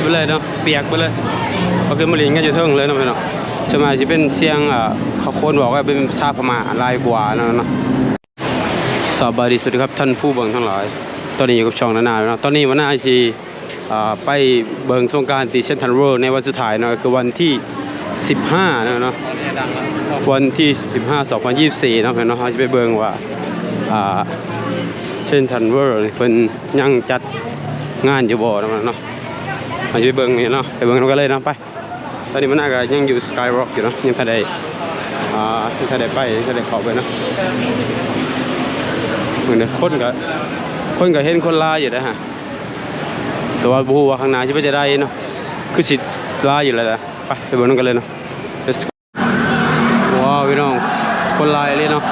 ไปเลยเนาะเปียกไปเลยก็คือมาเลินกันอยู่เทิงเลยเนาะพี่น้องสมัยจะเป็นเสียงอ่าเขาโคนบอกว่าเป็นชาพม่าลายกว่าเนาะเนาะสบายดีสวัสดีครับท่านผู้เบิ่งทั้งหลาย ตอนนี้อยู่กับช่องนานาเนาะตอนนี้วันหน้าจีอ่าไปเบิ่งสงกรารตีเซนทันเวิร์ในวันสุดท้ายเนาะคือวันที่ 15เนาะเนาะวันที่ 15 2024เนาะพี่น้องเราจะไปเบิ่งว่าอ่าเช่นทันเวอร์เพิ่นยังจัดงานอยู่บ่เนาะ มาช่วยเบิ่งนี่เนาะไปเบิ่งกันเลยเนาะไป ตอนนี้มันน่าก็ยังอยู่สกายร็อกอยู่เนาะยังทันได้อ่ายังทันได้ไปยังทันได้เขาไปเนาะเหมือนเด้อคนก็คนก็เห็นคนลาอยู่นะฮะแต่ว่าบูว่าข้างหน้าสิไปจะได้เนาะคือสิลาอยู่แล้วนะไปไปเบิ่งกันเลยเนาะว้าวพี่น้องคนลายเลยเนาะ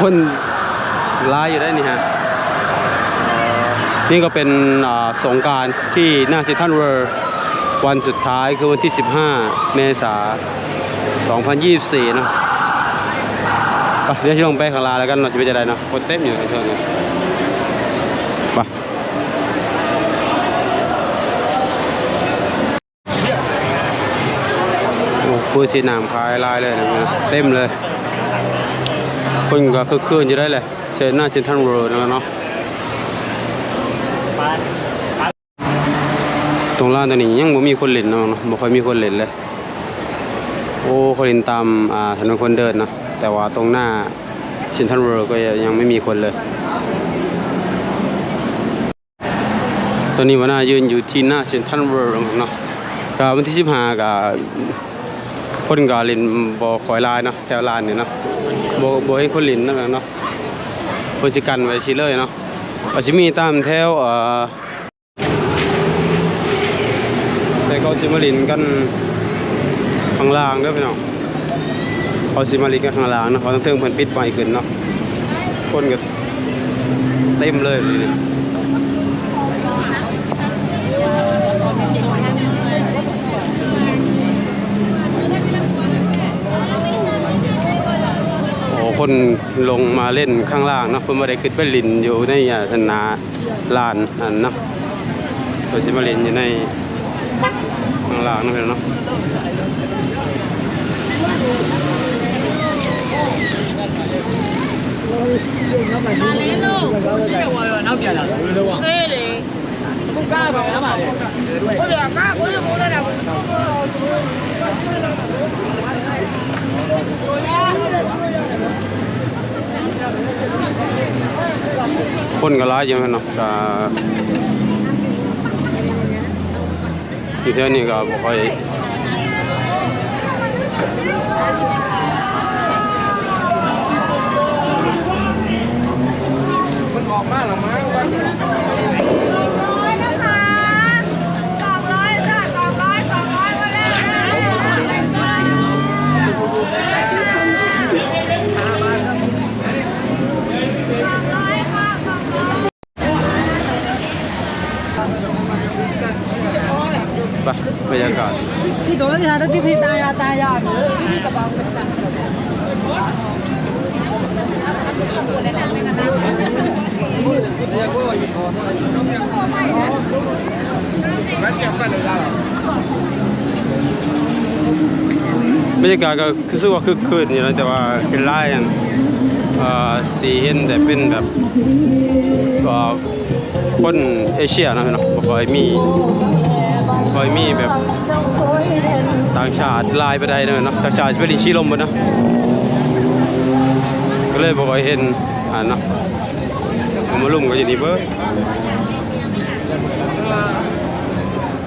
คนร้ายอยู่ได้นี่ฮะ นี่ก็เป็นอ่าสงการที่หน้าเซนทรัลเวิร์วันสุดท้ายคือวันที่ 15 เมษายน 2024เนะไปเดี๋ยวที่ลงไปข้างล่างแล้วกันเราจะไปจะได้เนาะคนเต็มอยู่ในเชิงเนี่ยไปโอ้ปืนสีน้ำคลายลายเลยนะเต็มเลย คนก็คือคืนอยู่ได้เลยเชิญหน้าเชนทันเวิร์แล้วเนาะ ตรงร้านตัวนี้ยังบ่มีคนเล่นเนาะบ่ค่อยมีคนเล่นเลย โอ้คนเล่นตามอ่าถนนคนเดินเนาะแต่ว่าตรงหน้าเชนทันเวิร์ก็ยังไม่มีคนเลย ตอนนี้วันน้ายืนอยู่ที่หน้าเชนทันเวิร์เนาะก็วันที่15ก็คนก็เล่นบ่คอยลายเนาะแถวลานนี่เนาะบโบให้คนหลินนั่นแหละเนาะคนสิกันไว้ชิเลยเนาะ อาจจะมีตามแถวเอ่อแต่เขาสิมาลินกันข้างล่างด้อพี่น้องเขาสิมาลินกันข้างล่างเนาะเขาต้องเทิงเพิ่นปิดไปขึ้นเนาะคนก็เต็มเลยนี่โอ้ คนลงมาเล่นข้างล่างนะเพิ่นมาได้ขึ้นไปลินอยู่ในสนาลานอันเนาะเพิ่นสิมาเล่นอยู่ในข้างล่างนั่นเองเนาะเล่นลยวเรป้าไปแล้วมาเออด้วยกูอยากกล้าะ คนก็ร้ายอยู่เนาะทีเยู่แวนี้ก็บอค่อยมันออกมาหรอมั้ง ไปบรรยากาศที่ตัวนี้ฮะที่พี่ตายาตายาพี่กระเป๋าบรรยากาศก็คือว่าคึกคืนอยู่นะแต่ว่าเป็นไล่อ่าสีเห็นแต่เป็นแบบคนเอเชียนะพี่น้องบอกว่ามี คอยมีแบบต่างชาติลายไปได้เนาะต่างชาติไปลินชีลมบ่เนะก็เลยบ่ค่อยเห็นอ่าเนาะเอามาลุ่มก็อยู่นี่เบิด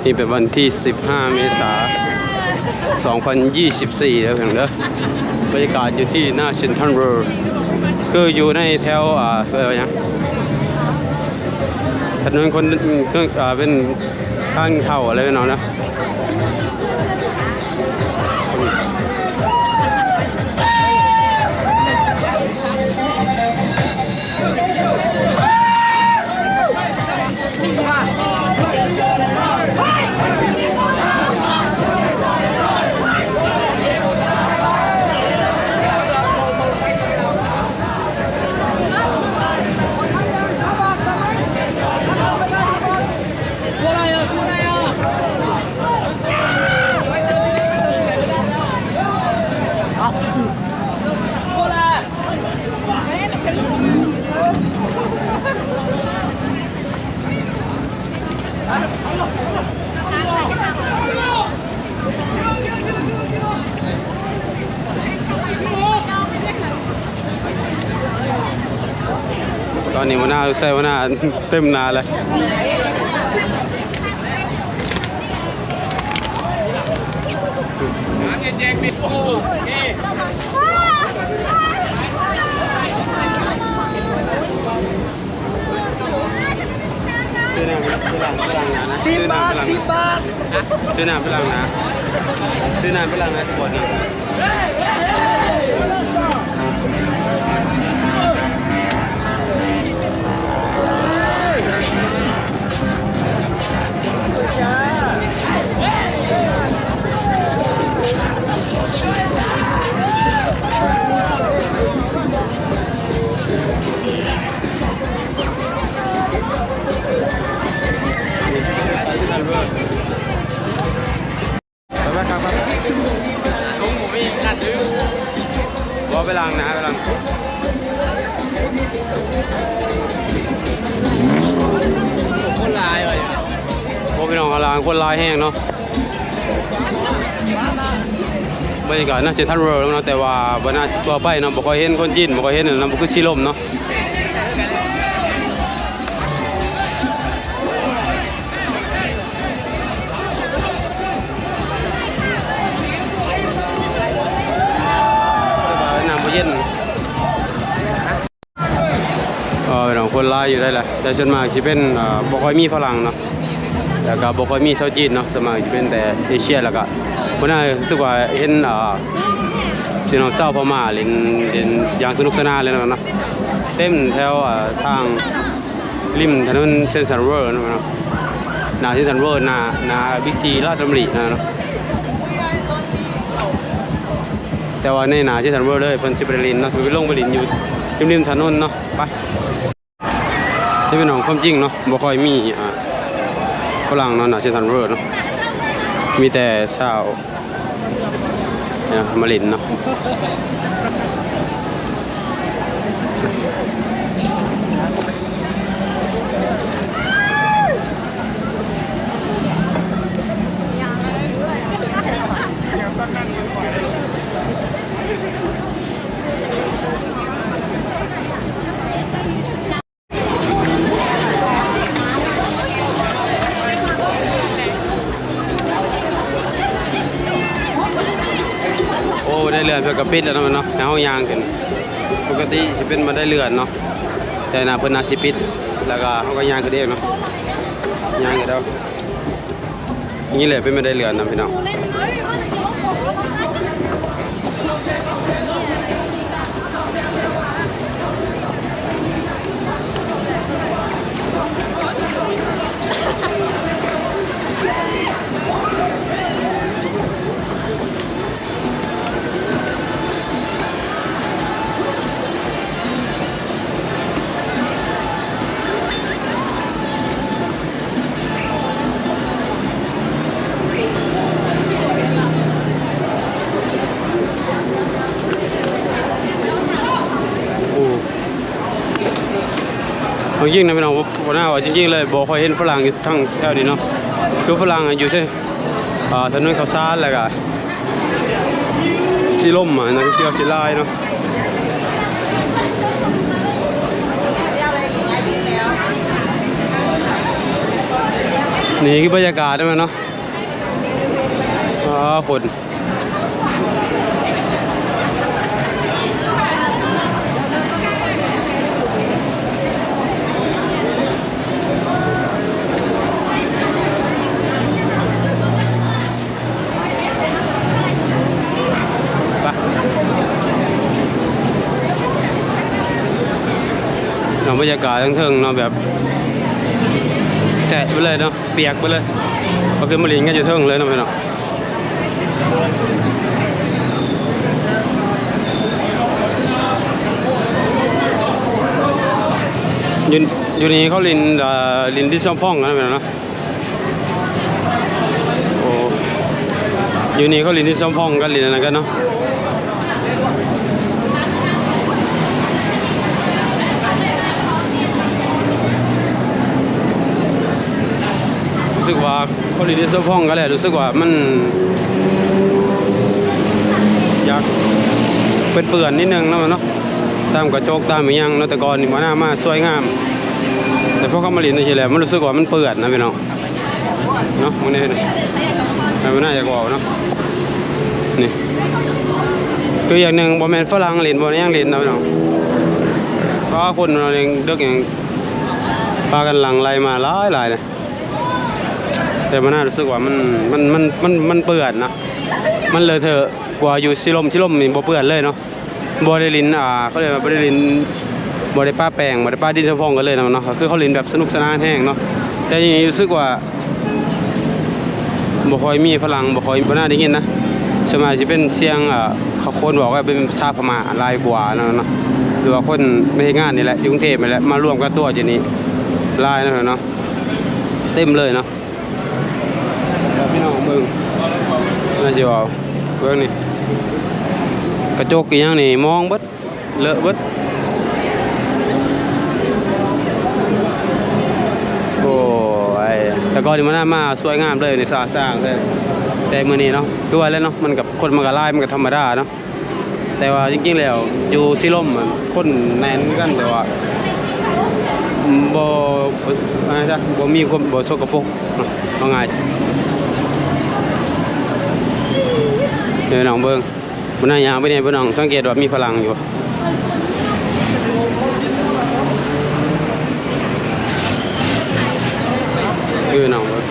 นี่เป็นวันที่ 15 เมษายน 2024แล้วเพียงเด้อบรรยากาศอยู่ที่หน้าเซนทรัลเวิลด์คืออยู่ในแถวอ่าอ่อหยังถนนคนคืออ่าเป็น ข้างเข่าอะไรกันเนาะนะ น้าใส่หัวหน้าเต็มนาเลยซื้อน้ำไปล้างไปล้างน้ำนะสิบบาทสิบบาทซื้อน้ำไปล้างน้ำซื้อน้ำไปล้างน้ำทุกคนนะ ไปล้างนะไปล้างคนลายว่ะโอ้พี่น้องกำลังคนลายแห้งเนาะบรรยากาศน่าจะท่านเวิร์แล้วเนาะแต่ว่าบรรณาตัวใบเนาะบ่ค่อยเห็นคนจีนบ่ค่อยเห็นเนาะบ่คือชีลมเนาะ คนลายอยู่ได้แหละแต่ส่วนมากสิเป็นเอ่อบ่ค่อยมีฝรั่งเนาะแล้วก็บ่ค่อยมีชาวจีนเนาะสวนมัยจะเป็นแต่เอเชียแล้วก็บ่น่ารู้สึกว่าเห็นอ่าพี่น้องชาพม่าเล่นเล่นอย่างสนุกสนานเลยนะเนาะเต็มแถวอ่าทางริมถนนเซนทรัลเวิลด์นะเนาะหนาเซนทรัลเวิลด์หนาหนาบิ๊กซีลาดดำรินะเนาะแต่ว่าในหนาเซนทรัลเวิลด์เลยเพิ่นสิไปเล่นเนาะคือไปลงไปเล่นอยู่ริมๆถนนเนาะไป ที่เป็นของความจริงเนาะบ่ค่อยมีอะฝรั่งเนาะหนาเชนทันเวอร์เนาะมีแต่ชาวเนี่ยมาลินเนาะ โอ้ ได้เรือนเพื่อกระ ปิดแล้วเนาะมันเนาะในห้องยางกันปกติจะเป็นมาได้เรือนเนาะแต่นาเพิ่นนาสิปิด แล้วก็เขาก็ยางกันเองเนาะยางกันแล้วนี่แหละเป็นมาได้เรือนนะพี่น้องิงนะพี่น้องหน้าว่าจริงๆเลยบอกคอยเห็นฝรั่งอยู่ทั้งแถวนี้เนาะคือฝรั่งอยู่ใช่อ่าถนนข้าวสารแล้วก็สีลมอะนักเที่ยวสีลายเนาะนี่คือบรรยากาศได้ไหมเนาะอ๋อฝน บรรยากาศทั้งเทิงเนาะแบบแสะไปเลยเนาะเปียกไปเลยก็คือมาลินกันอยู่เทิงเลยเนาะพี่เนาะอยู่อยู่นี่เขาลินอ่อลินที่ช่องพ่องกันนะพี่เนาะโอ้อยู่นี่เขาลินที่ช่องพ่องกันลินอะไรกันเนาะ สึกว่าคนดีที่สะพองก็แหละรู้สึกว่ามันอยากเป็นเปื่อนนิดนึงเนาะมันเนาะตามกระจกตามอหยังนาะแต่ก่อนนี่มาหน้ามาสวยงาม แต่พวกเขามาเรียนในเฉลี่ยมันรู้สึกว่ามันเปื่อนนะพี่น้องเนาะมันนี่นะมันน่าจะกว่าเนาะนี่คืออย่างหนึ่งบอแมนฝรั่งเรียนบอยังเรียนนะพี่น้องเพราะคนเราเองเด็กอย่างพากันหลังไล่มาหลายหลายเลย แต่มันน่ารู้สึกว่ามันมันมันมันมันเปื่อนนะมันเลยเถอะกว่าอยู่ชิลมชิลมนี่บ่เปื่อนเลยเนาะบ่ได้ลินอ่าเขาเรียกว่าบ่ได้ลินบริป้าแปลงบริป้าดินสะพองกันเลยนะเนาะคือเขาล่นแบบสนุกสนานแห้งเนาะแต่ทีนี้รู้สึกว่าบ่คอยมีพลังบ่คอยบ่น่าได้ยินนะสมัยจะเป็นเสียงอ่าเขาคนบอกว่าเป็นชาพม่าลายกว่านะเนาะหรือว่าคนไม่ใช่งานนี่แหละกรุงเทพนี่แหละมารวมกันตัวอยู่นี่ลายนะเนาะเต็มเลยเนาะแล้วพี่น้องเบิ่ง น่าจะว่เบิ่งนี่กระจกอีหยังนี่มองบิดเลอะบิดโอ้ยแต่ก่อนนี่มันน่ามาสวยงามเลยในสร้างสร้างเลยแต่มือนี้เนาะคือว่าแล้วเนาะมันกับคนมันก็หลายมันก็ธรรมดาเนาะแต่ว่าจริงๆแล้วอยู่สิลมคนแน่นกันแต่ว่าบ่อะไรซะบ่มีความบ่สกปรกเนาะว่าง่าย เดี๋ยวน้องเบิ่งมันน่ายางไปเนี่ยพี่น้องสังเกตว่ามีพลังอยู่คือน้องเบิ่ง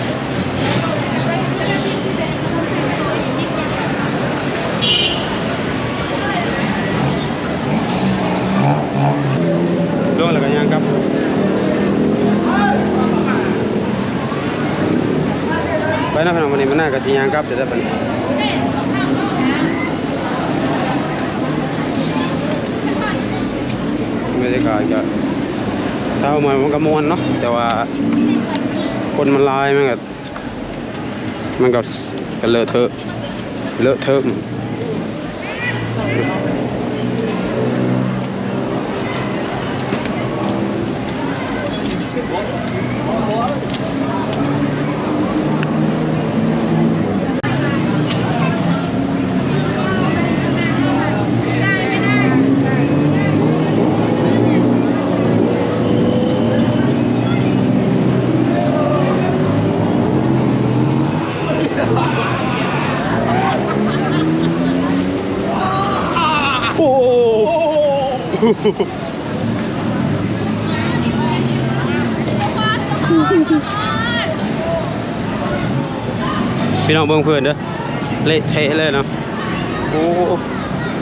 ล่วงแล้วก็ยังครับไปนะพี่น้องวันนี้มันน่ากะทิยังครับเดี๋ยวจะเป็นบรรยา กาศก็ถ้าเอามามันก็มวนเนาะแต่ว่าคนมันลายมันก็มันก็ก็เลอะเทอะเลอะเทอะโอ้ พี่น้องเบิ่งเพื่อนเด้อเละเทะเลยเนาะโอ้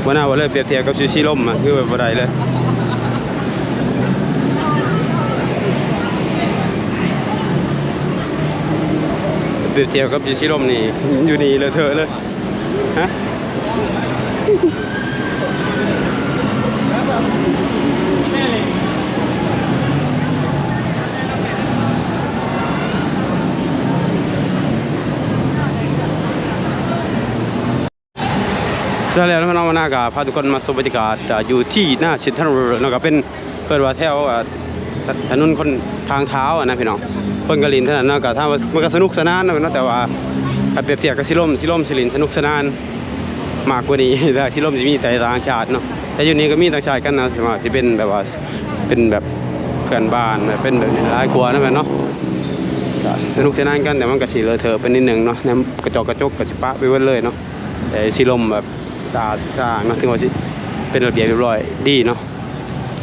วันหน้าว่าเลยเปรียบเทียบกับซูชิล่มอะคือแบบบ่ไดเลยเปรียบเทียบกับซูชิล่มนี่อยู่นี่เลยเถอะเลยฮะ ใช่แล้วพี่น้องวันน้าก็พาทุกคนมาชมบรรยากาศอยู่ที่หน้าชินทันรนะครับเป็นเปิดว่าแถวถนนคนทางเท้านะพี่น้องคนกลินเท่านั้นเนาะก็ถ้ามันก็สนุกสนานนะพี่น้องแต่ว่าถ้าเปรียบเทียบกับสิลมสิลมสิลินสนุกสนาน มากกว่านี้แต่สิลมจะมีแต่ต่างชาติเนาะแต่อยู่นี้ก็มีต่างชาติกันนะใช่ไหมที่เป็นแบบว่าเป็นแบบเพื่อนบ้านแบบเป็นแบบนี้หลายกว่นะแม่เนาะสนุกสนานกันแต่มันก็สีเลอะเทอะเป็นนิดหนึ่งเนาะน้ำกระจกกระจกกระจิปะไปเว้นเลยเนาะแต่สีลมแบบสะอาดสะอาดเนาะถึงว่าเป็นระเบียบเรียบร้อยดีเนาะ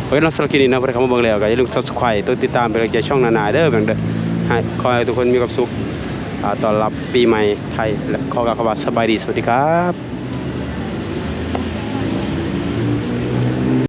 โอเคเนาสำหรับคลิปนี้นะพื่อนเข้ามาเบิ่งแล้วก็อย่าลืม subscribe ตัวติดตามเป็นกำลังใจช่องนานาเด้อแบ่งเด้อให้ขอให้ทุกคนมีความสุขต้อนรับปีใหม่ไทยและขอกล่าวคำว่าสบายดีสวัสดีครับ